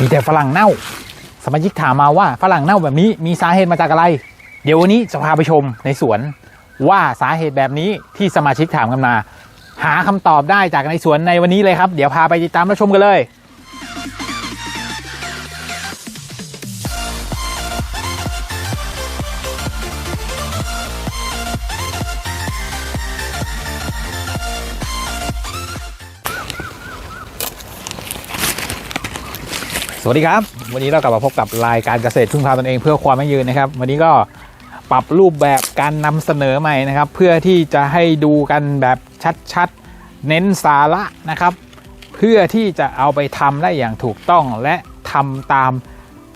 มีแต่ฝรั่งเน่า สมาชิกถามมาว่าฝรั่งเน่าแบบนี้มีสาเหตุมาจากอะไร เดี๋ยววันนี้จะพาไปชมในสวนว่าสาเหตุแบบนี้ที่สมาชิกถามกันมา หาคำตอบได้จากในสวนในวันนี้เลยครับ เดี๋ยวพาไปติดตามรับชมกันเลย สวัสดีครับ วันนี้เรากลับมาพบกับรายการเกษตรพึ่งพาตนเองเพื่อความยั่งยืนนะครับ วันนี้ก็ปรับรูปแบบการนำเสนอใหม่นะครับ เพื่อที่จะให้ดูกันแบบชัดๆ เน้นสาระนะครับ เพื่อที่จะเอาไปทำได้อย่างถูกต้องและทำตาม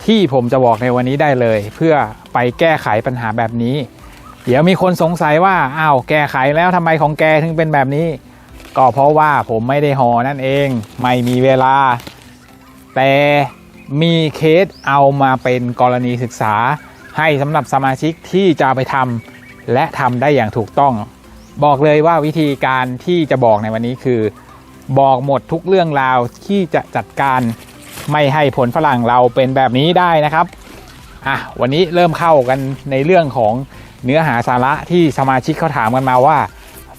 ที่ผมจะบอกในวันนี้ได้เลย เพื่อไปแก้ไขปัญหาแบบนี้ เดี๋ยวมีคนสงสัยว่าอ้าวแก้ไขแล้วทำไมของแกถึงเป็นแบบนี้ ก็เพราะว่าผมไม่ได้หอนั่นเอง ไม่มีเวลา แต่มีเคสเอามาเป็นกรณีศึกษา ให้สำหรับสมาชิกที่จะไปทำและทำได้อย่างถูกต้อง บอกเลยว่าวิธีการที่จะบอกในวันนี้คือ บอกหมดทุกเรื่องราวที่จะจัดการไม่ให้ผลฝรั่งเราเป็นแบบนี้ได้นะครับอะวันนี้เริ่มเข้ากันในเรื่องของเนื้อหาสาระที่สมาชิกเขาถามกันมาว่า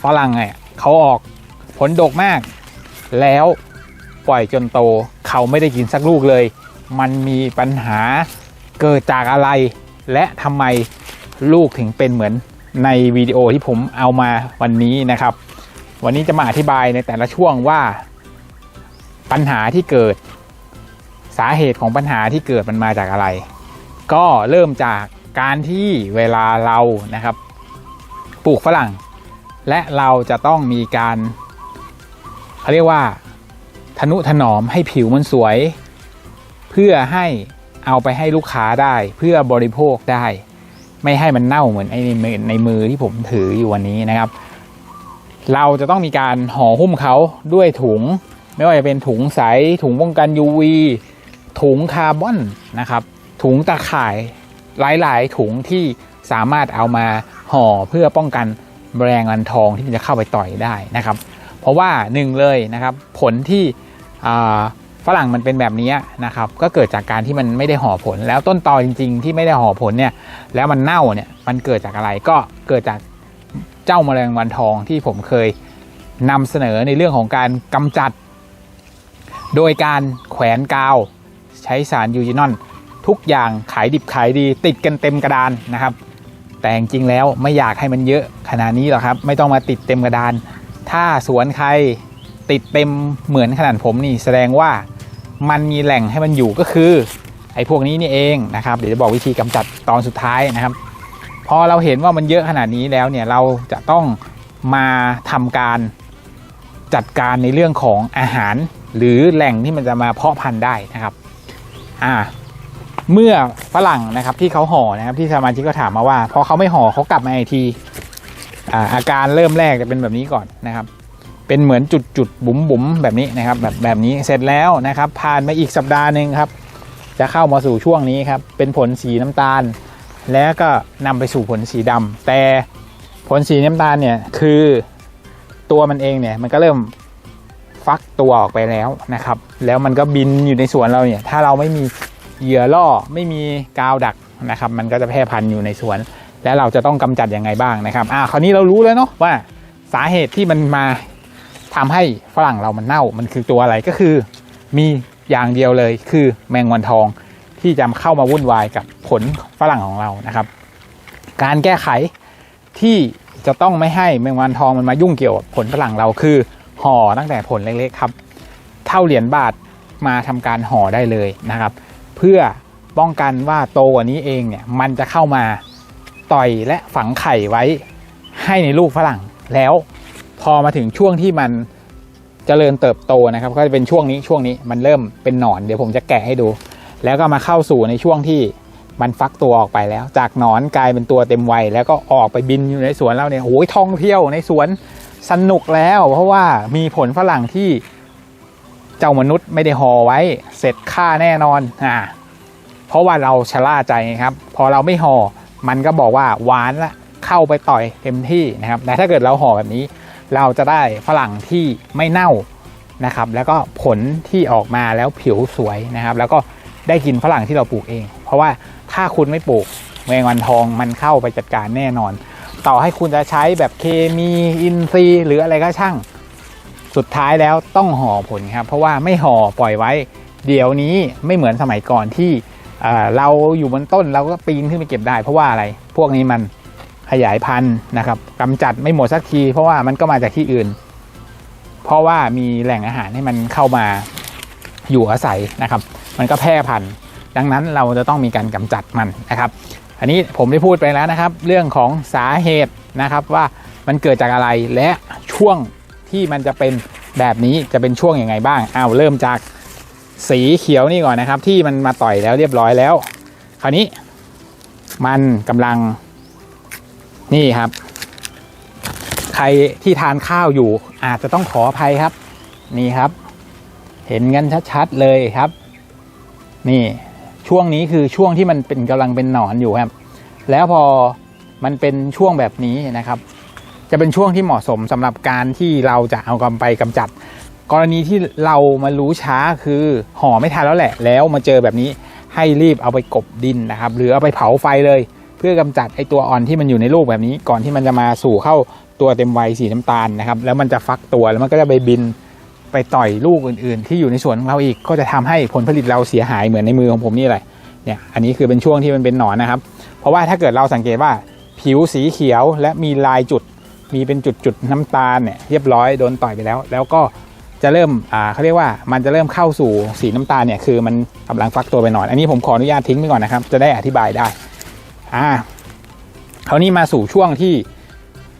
ฝรั่งเนี่ยเขาออกผลดกมาก แล้ว ปล่อยจนโต เขาไม่ได้กินสักลูกเลย มันมีปัญหาเกิดจากอะไร และทำไมลูกถึงเป็นเหมือนในวิดีโอที่ผมเอามาวันนี้นะครับ วันนี้จะมาอธิบายในแต่ละช่วงว่า ปัญหาที่เกิด สาเหตุของปัญหาที่เกิดมันมาจากอะไร ก็เริ่มจากการที่เวลาเรานะครับ ปลูกฝรั่ง และเราจะต้องมีการเขาเรียกว่า ทนุถนอมให้ผิวมันสวย เพื่อให้เอาไปให้ลูกค้าได้ เพื่อบริโภคได้ ไม่ให้มันเน่าเหมือนไอ้ในมือในมือที่ผมถืออยู่วันนี้นะครับ เราจะต้องมีการห่อหุ้มเขาด้วยถุง ไม่ว่าจะเป็นถุงใส ถุงป้องกัน UV ถุงคาร์บอนนะครับ ถุงตะข่ายหลาย ๆ ถุงที่สามารถเอามาห่อเพื่อป้องกันแมลงวันทองที่มันจะเข้าไปต่อยได้นะครับ เพราะว่าหนึ่งเลยนะครับ ผลที่ ฝรั่งมันเป็นแบบนี้นะครับ ก็เกิดจากการที่มันไม่ได้ห่อผล แล้วต้นตอจริง ๆ ที่ไม่ได้ห่อผลเนี่ย แล้วมันเน่าเนี่ย มันเกิดจากอะไรก็เกิดจากเจ้าแมลงวันทองที่ผมเคยนำเสนอในเรื่องของการกำจัด โดยการแขวนกาว ใช้สารยูจินอนทุกอย่างขายดิบขายดี ติดกันเต็มกระดานนะครับ แต่จริงๆแล้วไม่อยากให้มันเยอะขนาดนี้หรอกครับ ไม่ต้องมาติดเต็มกระดาน ถ้าสวนใคร ติดเต็มเหมือนขนาดผมนี่แสดงว่ามันมีแหล่งให้มันอยู่ก็คือไอ้พวกนี้นี่เองนะครับเดี๋ยวจะบอกวิธีกำจัดตอนสุดท้ายนะครับ พอเราเห็นว่ามันเยอะขนาดนี้แล้วเนี่ยเราจะต้องมาทำการจัดการในเรื่องของอาหาร หรือแหล่งที่มันจะมาเพาะพันธุ์ได้นะครับอ่าเมื่อฝรั่งนะครับที่เขาห่อนะครับที่สมาชิกก็ถามมาว่า พอเขาไม่ห่อเขากลับมาไอทีอ่าอาการเริ่มแรกจะเป็นแบบนี้ก่อนนะครับ เป็นเหมือนจุดจุดบุ๋มบุ๋มๆแบบนี้นะครับแบบแบบนี้เสร็จแล้วนะครับ ผ่านมาอีกสัปดาห์หนึ่งครับ จะเข้ามาสู่ช่วงนี้ครับ เป็นผลสีน้ำตาล แล้วก็นำไปสู่ผลสีดำแต่ผลสีน้ำตาลเนี่ยคือตัวมันเองเนี่ยมันก็เริ่มฟักตัวออกไปแล้วนะครับ แล้วมันก็บินอยู่ในสวนเราเนี่ยถ้าเราไม่มีเหยื่อล่อไม่มีกาวดักนะครับ มันก็จะแพร่พันธุ์อยู่ในสวน และเราจะต้องกำจัดยังไงบ้างนะครับอ่าคราวนี้เรารู้แล้วเนาะว่าสาเหตุที่มันมา ทำให้ฝรั่งเรามันเน่ามันคือตัวอะไรก็คือ มีอย่างเดียวเลยคือแมงวันทองที่จะเข้ามาวุ่นวายกับผลฝรั่งของเรานะครับ การแก้ไขที่จะต้องไม่ให้แมงวันทองมันมายุ่งเกี่ยวกับผลฝรั่งเราคือห่อตั้งแต่ผลเล็กๆครับ เท่าเหรียญบาทมาทำการห่อได้เลยนะครับ เพื่อป้องกันว่าโตกว่านี้เองเนี่ยมันจะเข้ามาต่อยและฝังไข่ไว้ให้ในลูกฝรั่งแล้ว พอมาถึงช่วงที่มันเจริญเติบโตนะครับ ก็จะเป็นช่วงนี้ช่วงนี้มันเริ่มเป็นหนอนเดี๋ยวผมจะแกะให้ดู แล้วก็มาเข้าสู่ในช่วงที่มันฟักตัวออกไปแล้ว จากหนอนกลายเป็นตัวเต็มวัยแล้วก็ออกไปบินอยู่ในสวนแล้วเนี่ยโอ้ยท่องเที่ยวในสวนสนุกแล้ว เพราะว่ามีผลฝรั่งที่เจ้ามนุษย์ไม่ได้ห่อไว้ เสร็จค่าแน่นอนอ่าเพราะว่าเราชะล่าใจครับ พอเราไม่ห่อมันก็บอกว่าหวานละเข้าไปต่อยเต็มที่นะครับแต่ถ้าเกิดเราห่อแบบนี้ เราจะได้ฝรั่งที่ไม่เน่านะครับ แล้วก็ผลที่ออกมาแล้วผิวสวยนะครับ แล้วก็ได้กินฝรั่งที่เราปลูกเอง เพราะว่าถ้าคุณไม่ปลูกแมงวันทองมันเข้าไปจัดการแน่นอน ต่อให้คุณจะใช้แบบเคมีอินทรีย์หรืออะไรก็ช่าง สุดท้ายแล้วต้องห่อผลครับ เพราะว่าไม่ห่อปล่อยไว้ เดี๋ยวนี้ไม่เหมือนสมัยก่อนที่เเราอยู่บนต้นเราก็ปีนขึ้นไปเก็บได้ เพราะว่าอะไร พวกนี้มัน ขยายพันธุ์นะครับกำจัดไม่หมดสักที เพราะว่ามันก็มาจากที่อื่น เพราะว่ามีแหล่งอาหารให้มันเข้ามาอยู่อาศัยนะครับ มันก็แพร่พันธุ์ดังนั้นเราจะต้องมีการกำจัดมันนะครับ อันนี้ผมได้พูดไปแล้วนะครับ เรื่องของสาเหตุนะครับว่ามันเกิดจากอะไรและช่วงที่มันจะเป็นแบบนี้จะเป็นช่วงยังไงบ้างอ้าวเริ่มจากสีเขียวนี่ก่อนนะครับ ที่มันมาต่อยแล้วเรียบร้อยแล้ว คราวนี้มันกำลัง นี่ครับ ใครที่ทานข้าวอยู่ อาจจะต้องขออภัยครับ นี่ครับ เห็นกันชัดๆเลยครับ นี่ช่วงนี้คือช่วงที่มันเป็นกำลังเป็นหนอนอยู่ครับ แล้วพอมันเป็นช่วงแบบนี้นะครับ จะเป็นช่วงที่เหมาะสมสำหรับการที่เราจะเอากำไปกำจัด กรณีที่เรามารู้ช้าคือห่อไม่ทันแล้วแหละ แล้วมาเจอแบบนี้ให้รีบเอาไปกบดินนะครับ หรือเอาไปเผาไฟเลย เพื่อกำจัดไอตัวอ่อนที่มันอยู่ในลูกแบบนี้ ก่อนที่มันจะมาสู่เข้าตัวเต็มวัยสีน้ำตาลนะครับ แล้วมันจะฟักตัวแล้วมันก็จะไปบินไปต่อยลูกอื่น ๆ ที่อยู่ในสวนของเราอีกก็จะทำให้ผลผลิตเราเสียหายเหมือนในมือของผมนี่แหละเนี่ยอันนี้คือเป็นช่วงที่มันเป็นหนอนนะครับ เพราะว่าถ้าเกิดเราสังเกตว่าผิวสีเขียวและมีลายจุด มีเป็นจุดๆน้ำตาลเนี่ยเรียบร้อยโดนต่อยไปแล้ว แล้วก็จะเริ่มอ่าเขาเรียกว่ามันจะเริ่มเข้าสู่สีน้ำตาลเนี่ยคือมันกำลังฟักตัวไปหนอน อันนี้ผมขออนุญาตทิ้งไปก่อนนะครับ จะได้อธิบายได้ อ่าคราวนี้มาสู่ช่วงที่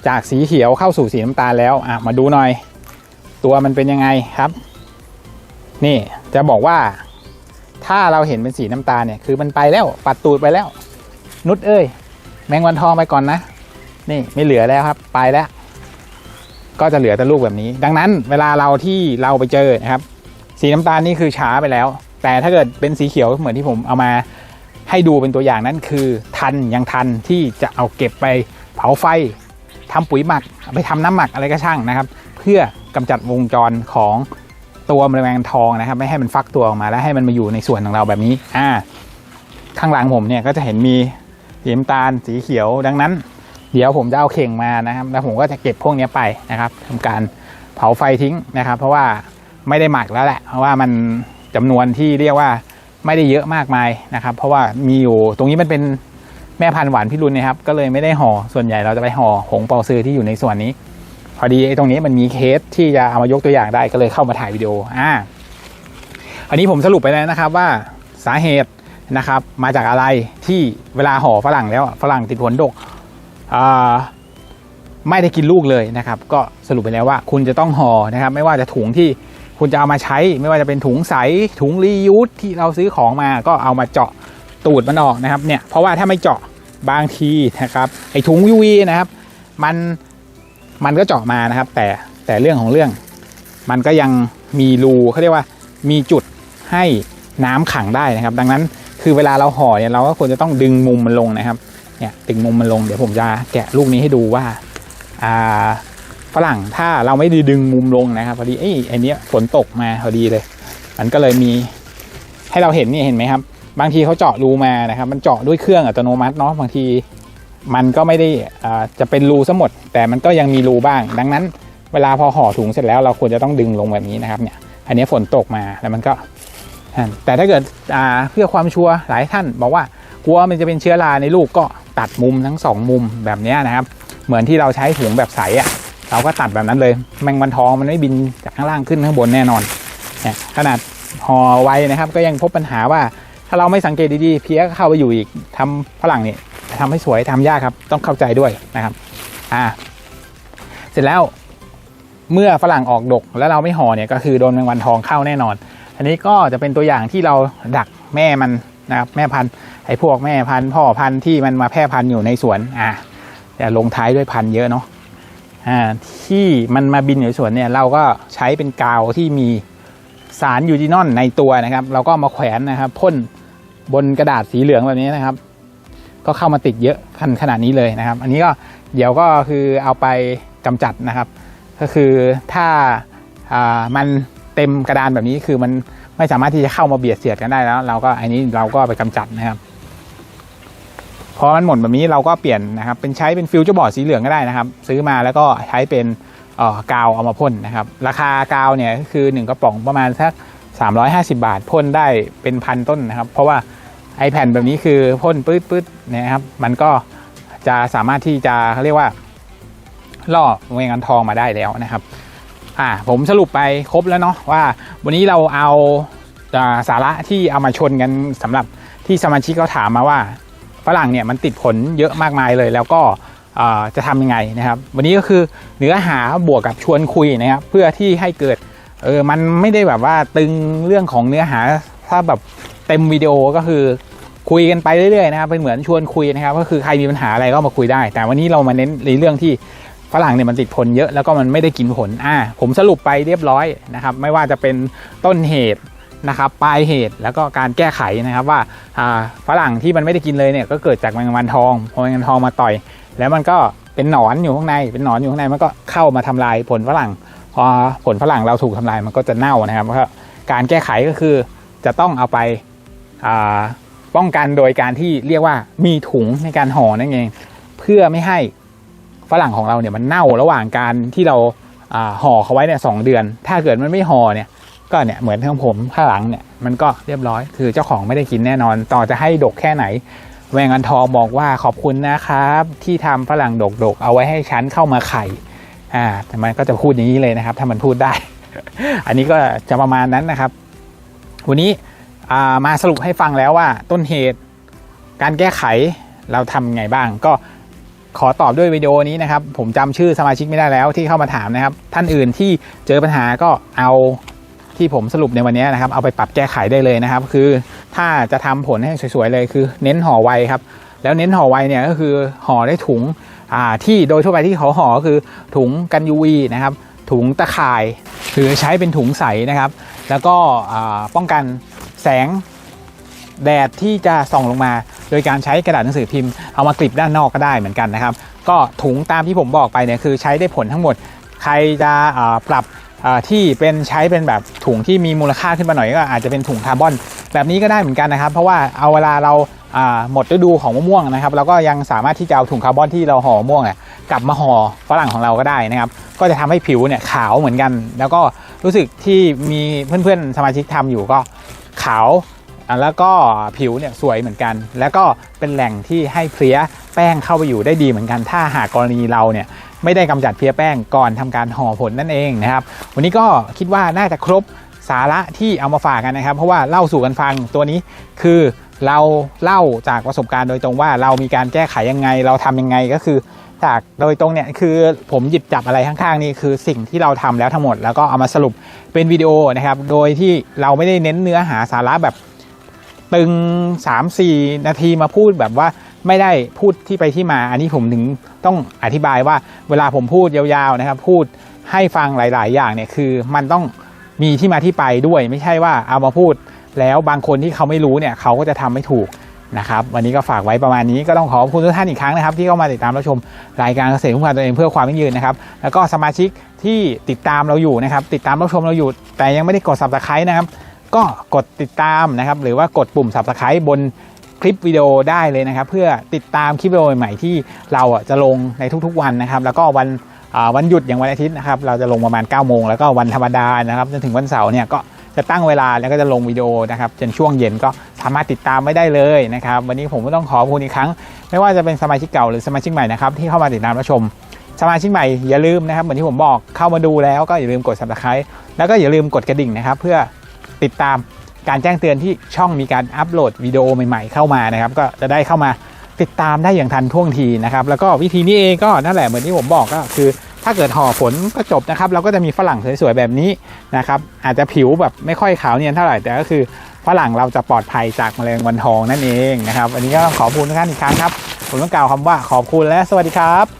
จากสีเขียวเข้าสู่สีน้ำตาลแล้วอะมาดูหน่อย ตัวมันเป็นยังไงครับ นี่จะบอกว่า ถ้าเราเห็นเป็นสีน้ำตาลเนี่ยคือมันไปแล้ว ปัดตูดไปแล้ว นุดเอ้ย แมงวันทองไปก่อนนะ นี่ไม่เหลือแล้วครับ ไปแล้ว ก็จะเหลือแต่ลูกแบบนี้ ดังนั้นเวลาเราที่เราไปเจอนะครับ สีน้ำตาลนี่คือช้าไปแล้ว แต่ถ้าเกิดเป็นสีเขียวเหมือนที่ผมเอามา ให้ดูเป็นตัวอย่างนั้นคือทันยังทันที่จะเอาเก็บไปเผาไฟทำปุ๋ยหมักไปทำน้ำหมักอะไรก็ช่างนะครับ เพื่อกำจัดวงจรของตัวแมลงทองนะครับ ไม่ให้มันฟักตัวออกมาแล้วให้มันมาอยู่ในส่วนของเราแบบนี้อ่าข้างหลังผมเนี่ยก็จะเห็นมีสีน้ำตาลสีเขียวดังนั้น เดี๋ยวผมจะเอาเข่งมานะครับ แล้วผมก็จะเก็บพวกนี้ไปนะครับทำการเผาไฟทิ้งนะครับ เพราะว่าไม่ได้หมักแล้วแหละ เพราะว่ามันจำนวนที่เรียกว่า ไม่ได้เยอะมากมายนะครับ เพราะว่ามีอยู่ตรงนี้มันเป็นแม่พันธุ์หวานพิรุณนะครับ ก็เลยไม่ได้ห่อส่วนใหญ่เราจะไปห่อหงเปาซื้อที่อยู่ในส่วนนี้ พอดีไอ้ตรงนี้มันมีเคสที่จะเอามายกตัวอย่างได้ก็เลยเข้ามาถ่ายวิดีโออ่าอันนี้ผมสรุปไปแล้วนะครับว่าสาเหตุนะครับมาจากอะไรที่เวลาห่อฝรั่งแล้วฝรั่งติดผลดกไม่ได้กินลูกเลยนะครับ ก็สรุปไปแล้วว่าคุณจะต้องห่อนะครับ ไม่ว่าจะถุงที่ คุณจะเอามาใช้ไม่ว่าจะเป็นถุงใสถุงรียูสที่เราซื้อของมาก็เอามาเจาะตูดมันออกนะครับเนี่ยเพราะว่าถ้าไม่เจาะบางทีนะครับไอ้ถุง UV นะครับ มันมันก็เจาะมานะครับ แต่แต่เรื่องของเรื่อง มันก็ยังมีรูเขาเรียกว่ามีจุดให้น้ำขังได้นะครับ ดังนั้นคือเวลาเราห่อเนี่ยเราก็ควรจะต้องดึงมุมมันลงนะครับเนี่ยดึงมุมมันลงเดี๋ยวผมจะแกะลูกนี้ให้ดูว่าอ่า ฝรั่งถ้าเราไม่ได้ดึงมุมลงนะครับพอดีไอ้ไอ้นี้ฝนตกมาพอดีเลย มันก็เลยมีให้เราเห็นนี่เห็นไหมครับ บางทีเขาเจาะรูมานะครับ มันเจาะด้วยเครื่องอัตโนมัติเนาะบางทีมันก็ไม่ได้อ่าจะเป็นรูซะหมด แต่มันก็ยังมีรูบ้าง ดังนั้น เวลาพอห่อถุงเสร็จแล้วเราควรจะต้องดึงลงแบบนี้นะครับเนี่ยอันนี้ฝนตกมาแล้วมันก็ แต่ถ้าเกิดอ่าเพื่อความชัวร์หลายท่าน บอกว่ากลัวมันจะเป็นเชื้อราในลูกก็ตัดมุมทั้งสองมุมแบบนี้นะครับ เหมือนที่เราใช้ถุงแบบใสอะ่ะ เราก็ตัดแบบนั้นเลย แมงวันทองมันไม่บินจากข้างล่างขึ้นข้างบนแน่นอนเนี่ยขนาดห่อไว้นะครับ ก็ยังพบปัญหาว่า ถ้าเราไม่สังเกตดีๆเพี้ยก็เข้าไปอยู่อีกทำฝรั่งนี่ยทำให้สวยทำยากครับ ต้องเข้าใจด้วยนะครับ อ่า เสร็จแล้วเมื่อฝรั่งออกดก แล้วเราไม่ห่อเนี่ยก็คือโดนแมงวันทองเข้าแน่นอน อันนี้ก็จะเป็นตัวอย่างที่เราดักแม่มันนะครับแม่พันธุ์ไอ้พวกแม่พันธุ์พ่อพันธุ์ที่มันมาแพร่พันธุ์อยู่ในสวนอ่าแต่ลงท้ายด้วยพันธุ์เยอะเนาะ ที่มันมาบินอยู่ในสวนเนี่ยเราก็ใช้เป็นกาวที่มีสารยูจินอนในตัวนะครับ เราก็มาแขวนนะครับพ่นบนกระดาษสีเหลืองแบบนี้นะครับ ก็เข้ามาติดเยอะขนขนาดนี้เลยนะครับ อันนี้ก็เดี๋ยวก็คือเอาไปกำจัดนะครับ ก็คือถ้าามันเต็มกระดานแบบนี้คือมันไม่สามารถที่จะเข้ามาเบียดเสียดกันได้แล้ว เราก็อันนี้เราก็ไปกำจัดนะครับ พอมันหมดแบบนี้เราก็เปลี่ยนนะครับเป็นใช้เป็นฟิวเจอร์บอร์ดสีเหลืองก็ได้นะครับ ซื้อมาแล้วก็ใช้เป็นเอ่อกาวเอามาพ่นนะครับ ราคากาวเนี่ยคือ 1 กระป๋องประมาณสัก 350 บาทพ่นได้เป็นพันต้นนะครับ เพราะว่าไอแผ่นแบบนี้คือพ่นปื๊ดปื๊ดๆนะครับ มันก็จะสามารถที่จะเขาเรียกว่าล่อแมงวันทองมาได้แล้วนะครับอ่าผมสรุปไปครบแล้วเนาะว่า วันนี้เราเอาอ่าสาระที่เอามาชนกันสำหรับที่สมาชิกเขาถามมาว่า ฝรั่งเนี่ยมันติดผลเยอะมากมายเลย แล้วก็จะทำยังไงนะครับ วันนี้ก็คือเนื้อหาบวกกับชวนคุยนะครับ เพื่อที่ให้เกิดเออมันไม่ได้แบบว่าตึงเรื่องของเนื้อหาถ้าแบบเต็มวิดีโอก็คือคุยกันไปเรื่อยๆนะครับเป็นเหมือนชวนคุยนะครับ ก็คือใครมีปัญหาอะไรก็มาคุยได้ แต่วันนี้เรามาเน้นในเรื่องที่ฝรั่งเนี่ยมันติดผลเยอะแล้วก็มันไม่ได้กินผลอ่าผมสรุปไปเรียบร้อยนะครับ ไม่ว่าจะเป็นต้นเหตุ นะครับปลายเหตุแล้วก็การแก้ไขนะครับว่าฝรั่งที่มันไม่ได้กินเลยเนี่ยก็เกิดจากแมงวันทองพอแมงวันทองมาต่อย แล้วมันก็เป็นหนอนอยู่ข้างใน เป็นหนอนอยู่ข้างในมันก็เข้ามาทำลายผลฝรั่งพอผลฝรั่งเราถูกทำลายมันก็จะเน่านะครับก็การแก้ไขก็คือจะต้องเอาไปาป้องกันโดยการที่เรียกว่ามีถุงในการห่อนั่นเอง เพื่อไม่ให้ฝรั่งของเราเนี่ยมันเน่าระหว่างการที่เราอ่าห่อเขาไว้เนี่ยสองเดือน ถ้าเกิดมันไม่ห่อเนี่ย ก็เนี่ยเหมือนของผมข้างหลังเนี่ยมันก็เรียบร้อย คือเจ้าของไม่ได้กินแน่นอน ต่อจะให้ดกแค่ไหน แวงอันทองบอกว่าขอบคุณนะครับ ที่ทำฝรั่งดกดกๆ เอาไว้ให้ฉันเข้ามาไข่อ่าแต่มันก็จะพูดอย่างนี้เลยนะครับ ถ้ามันพูดได้ อันนี้ก็จะประมาณนั้นนะครับ วันนี้มาสรุปให้ฟังแล้วว่าต้นเหตุการแก้ไขเราทำไงบ้าง ก็ขอตอบด้วยวิดีโอนี้นะครับ ผมจำชื่อสมาชิกไม่ได้แล้วที่เข้ามาถามนะครับ ท่านอื่นที่เจอปัญหาก็เอา ที่ผมสรุปในวันนี้นะครับเอาไปปรับแก้ไขได้เลยนะครับ คือถ้าจะทำผลให้สวยๆเลยคือ เน้นห่อไวครับ แล้วเน้นห่อไวเนี่ยก็คือห่อได้ถุงอ่าที่โดยทั่วไปที่เขาห่อก็คือถุงกัน UV นะครับถุงตะข่ายคือใช้เป็นถุงใสนะครับ แล้วก็อ่าป้องกันแสงแดดที่จะส่องลงมา โดยการใช้กระดาษหนังสือพิมพ์เอามากลิบด้านนอกก็ได้เหมือนกันนะครับ ก็ถุงตามที่ผมบอกไปเนี่ยคือใช้ได้ผลทั้งหมด ใครจะอ่าปรับ ที่เป็นใช้เป็นแบบถุงที่มีมูลค่าขึ้นมาหน่อยก็อาจจะเป็นถุงคาร์บอน แบบนี้ก็ได้เหมือนกันนะครับ เพราะว่าเอาเวลาเราหมดฤดูของมะม่วงนะครับเราก็ยังสามารถที่จะเอาถุงคาร์บอนที่เราห่อม่วงกลับมาห่อฝรั่งของเราก็ได้นะครับ ก็จะทำให้ผิวเนี่ยขาวเหมือนกัน แล้วก็รู้สึกที่มีเพื่อนๆสมาชิกทำอยู่ก็ขาวแล้วก็ผิวเนี่ยสวยเหมือนกัน แล้วก็เป็นแหล่งที่ให้เพลี้ยแป้งเข้าไปอยู่ได้ดีเหมือนกัน ถ้าหากกรณีเราเนี่ย ไม่ได้กำจัดเพี้ยแป้งก่อนทำการห่อผลนั่นเองนะครับ วันนี้ก็คิดว่าน่าจะครบสาระที่เอามาฝากกันนะครับ เพราะว่าเล่าสู่กันฟังตัวนี้คือเราเล่าจากประสบการณ์โดยตรงว่าเรามีการแก้ไขยังไง เราทำยังไงก็คือจากโดยตรงเนี่ยคือผมหยิบจับอะไรข้างๆนี่คือสิ่งที่เราทำแล้วทั้งหมด แล้วก็เอามาสรุปเป็นวิดีโอนะครับ โดยที่เราไม่ได้เน้นเนื้อหาสาระแบบตึง 3-4 นาทีมาพูดแบบว่า ไม่ได้พูดที่ไปที่มา อันนี้ผมถึงต้องอธิบายว่าเวลาผมพูดยาวๆนะครับ พูดให้ฟังหลาย ๆ อย่างเนี่ยคือมันต้องมีที่มาที่ไปด้วย ไม่ใช่ว่าเอามาพูดแล้วบางคนที่เขาไม่รู้เนี่ยเขาก็จะทำไม่ถูกนะครับวันนี้ก็ฝากไว้ประมาณนี้ก็ต้องขอบคุณทุกท่านอีกครั้งนะครับ ที่เข้ามาติดตามรับชมรายการเกษตรคุ้มกันตัวเองเพื่อความยั่งยืนนะครับ แล้วก็สมาชิกที่ติดตามเราอยู่นะครับ ติดตามรับชมเราอยู่ แต่ยังไม่ได้กด subscribe นะครับ ก็กดติดตามนะครับ หรือว่ากดปุ่ม subscribe บน คลิปวิดีโอได้เลยนะครับ เพื่อติดตามคลิปวิดีโอใหม่ที่เราจะลงในทุกๆวันนะครับ แล้วก็วันวันหยุดอย่างวันอาทิตย์นะครับ เราจะลงประมาณ9โมงแล้วก็วันธรรมดานะครับจนถึงวันเสาร์เนี่ยก็จะตั้งเวลาแล้วก็จะลงวิดีโอนะครับจนช่วงเย็นก็สามารถติดตามไม่ได้เลยนะครับ วันนี้ผมก็ต้องขอบคุณอีกครั้ง ไม่ว่าจะเป็นสมาชิกเก่าหรือสมาชิกใหม่นะครับที่เข้ามาติดตามรับชม สมาชิกใหม่อย่าลืมนะครับเหมือนที่ผมบอกเข้ามาดูแล้วก็อย่าลืมกด subscribe แล้วก็อย่าลืมกดกระดิ่งนะครับ เพื่อติดตาม การแจ้งเตือนที่ช่องมีการอัปโหลดวิดีโอใหม่ๆ เข้ามานะครับ ก็จะได้เข้ามาติดตามได้อย่างทันท่วงทีนะครับ แล้วก็วิธีนี้เองก็นั่นแหละเหมือนที่ผมบอกก็คือ ถ้าเกิดห่อผลก็จบนะครับ เราก็จะมีฝรั่งสวยๆแบบนี้นะครับอาจจะผิวแบบไม่ค่อยขาวเนียนเท่าไหร่แต่ก็คือฝรั่งเราจะปลอดภัยจากแมลงวันทองนั่นเองนะครับวันนี้ก็ต้องขอบคุณทุกท่านอีกครั้งครับผมต้องกล่าวคำว่าขอบคุณและสวัสดีครับ